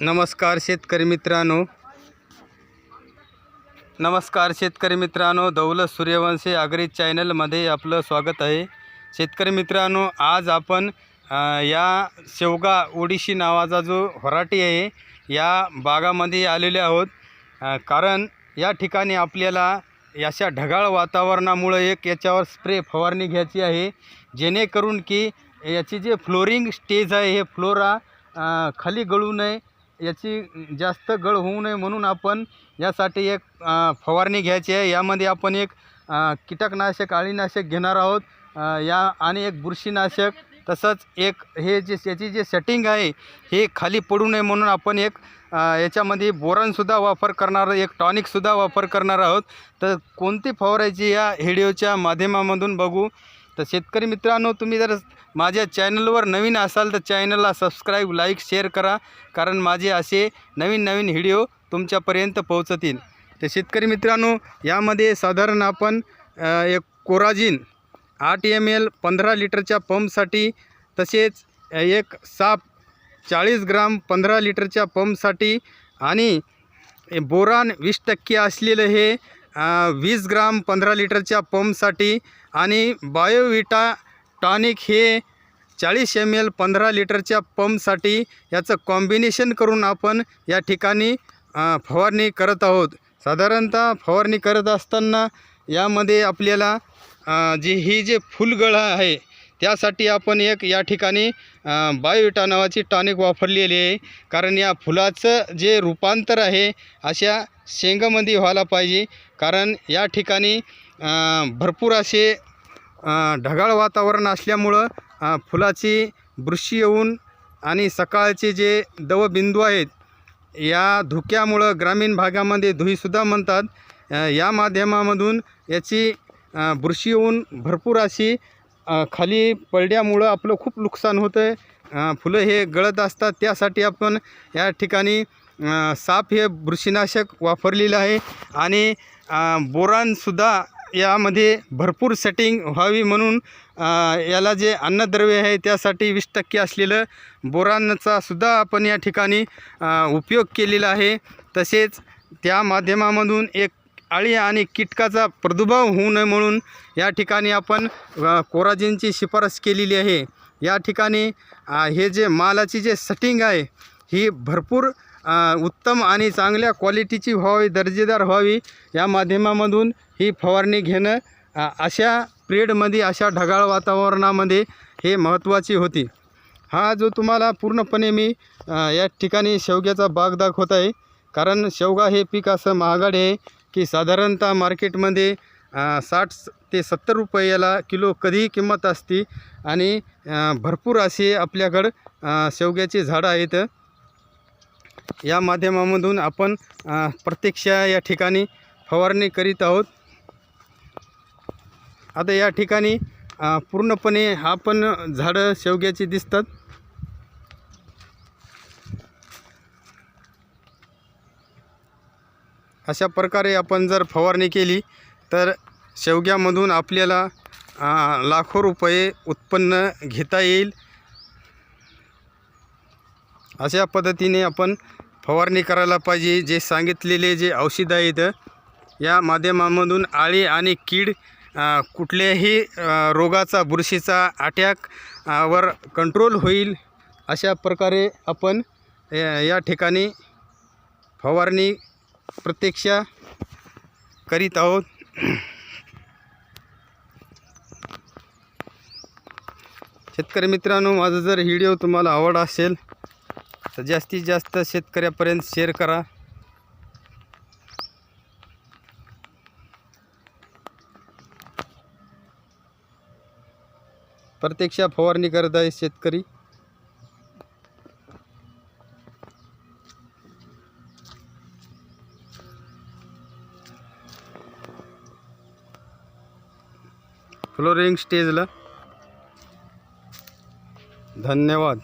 नमस्कार शेतकरी मित्रांनो. नमस्कार शेतकरी मित्रांनो दौलत सूर्यवंशी आगरी चॅनलमध्ये आपलं स्वागत आहे. शेतकरी मित्रांनो आज आपण या शेवगा ओडिशी नावाचा जो होराटी आहे या बागामध्ये आलेले आहोत. कारण या ठिकाणी आपल्याला अशा ढगाळ वातावरणामुळं एक याच्यावर स्प्रे फवारणी घ्यायची आहे. जेणेकरून की याची जे फ्लोरिंग स्टेज आहे हे फ्लोरा खाली गळू नये. याची जास्त गळ होऊ नये म्हणून आपण यासाठी एक फवारणी घ्यायची आहे. यामध्ये आपण एक कीटकनाशक अळीनाशक घेणार आहोत. या आणि एक बुरशीनाशक तसंच एक हे जे याची जे सेटिंग आहे हे खाली पडू नये म्हणून आपण एक याच्यामध्ये बोरनसुद्धा वापर करणार एक टॉनिकसुद्धा वापर करणार आहोत. तर कोणती फवारायची या व्हिडिओच्या माध्यमामधून बघू. तर शेतकरी मित्रांनो तुम्ही जर माझ्या चॅनलवर नवीन असाल तर चॅनलला सबस्क्राईब लाईक शेअर करा. कारण माझे असे नवीन नवीन व्हिडिओ तुमच्यापर्यंत पोहोचतील. तर शेतकरी मित्रांनो यामध्ये साधारण आपण एक कोराजिन आठ एम एल पंधरा लिटरच्या पंपसाठी तसेच एक साप चाळीस ग्राम पंधरा लिटरच्या पंपसाठी आणि बोरान वीस टक्के असलेलं हे वीस ग्राम पंधरा लिटरच्या पंपसाठी आणि बायोविटा टॉनिक हे चाळीस एम एल पंधरा लिटरच्या पंपसाठी याचं कॉम्बिनेशन करून आपण या ठिकाणी फवारणी करत आहोत. साधारणतः फवारणी करत असताना यामध्ये आपल्याला जी ही जे फुलगळ आहे त्यासाठी आपण एक या ठिकाणी बायोविटा नावाची टॉनिक वापरलेली आहे. कारण या फुलाचं जे रूपांतर आहे अशा शेंगामध्ये व्हायला पाहिजे. कारण या ठिकाणी भरपूर असे ढगाळ वातावरण असल्यामुळं फुलाची बुरशी येऊन आणि सकाळचे जे दवबिंदू आहेत या धुक्यामुळं ग्रामीण भागामध्ये धुईसुद्धा म्हणतात. या माध्यमामधून याची बुरशी येऊन भरपूर अशी खाली पडल्यामुळं आपलं खूप नुकसान होतं आहे फुलं हे गळत असतात. त्यासाठी आपण या ठिकाणी साप हे बुरशीनाशक वापरलेलं आहे आणि बोरानसुद्धा यामध्ये भरपूर सेटिंग व्हावी म्हणून याला जे अन्नद्रव्य आहे त्यासाठी वीस टक्के असलेलं बोरांचासुद्धा आपण या ठिकाणी उपयोग केलेला आहे. तसेच त्या माध्यमामधून एक अळी आणि कीटकाचा प्रादुर्भाव होऊ नये म्हणून या ठिकाणी आपण कोराजिनची शिफारस केलेली आहे. या ठिकाणी हे जे मालाची जे सेटिंग आहे ही भरपूर उत्तम आणि चांगल्या क्वालिटीची व्हावी दर्जेदार व्हावी या माध्यमामधून ही फवारणी घेणं अशा पिरियडमध्ये अशा ढगाळ वातावरणामध्ये हे महत्त्वाची होती. हा जो तुम्हाला पूर्णपणे मी या ठिकाणी शेवग्याचा बाग दाखवत आहे कारण शेवगा हे पीक असं महागड आहे की साधारणतः मार्केटमध्ये साठ ते सत्तर रुपये याला किलो कधीही किंमत असते आणि भरपूर असे आपल्याकडं शेवग्याची झाडं आहेत. या माध्यमामधून आपण प्रत्यक्ष या ठिकाणी फवारणी करीत आहोत. आता या ठिकाणी पूर्णपणे हा पण झाडं शेवग्याची दिसतात. अशा प्रकारे आपण जर फवारणी केली तर शेवग्यामधून आपल्याला लाखो रुपये उत्पन्न घेता येईल. अशा पद्धतीने आपण फवारणी करायला पाहिजे. जे सांगितलेले जे औषधं आहेत या माध्यमामधून आळी आणि कीड कुठल्याही रोगाचा बुरशीचा अटॅक वर कंट्रोल होईल. अशा प्रकारे आपण या या ठिकाणी फवारणी प्रत्यक्ष करीत आहोत. शेतकरी मित्रांनो माझा जर व्हिडिओ तुम्हाला आवड असेल तर जास्तीत जास्त शेतकऱ्यापर्यंत शेअर करा. प्रत्यक्ष फवारणी करत आहे शेतकरी. फ्लोरिंग स्टेजला धन्यवाद.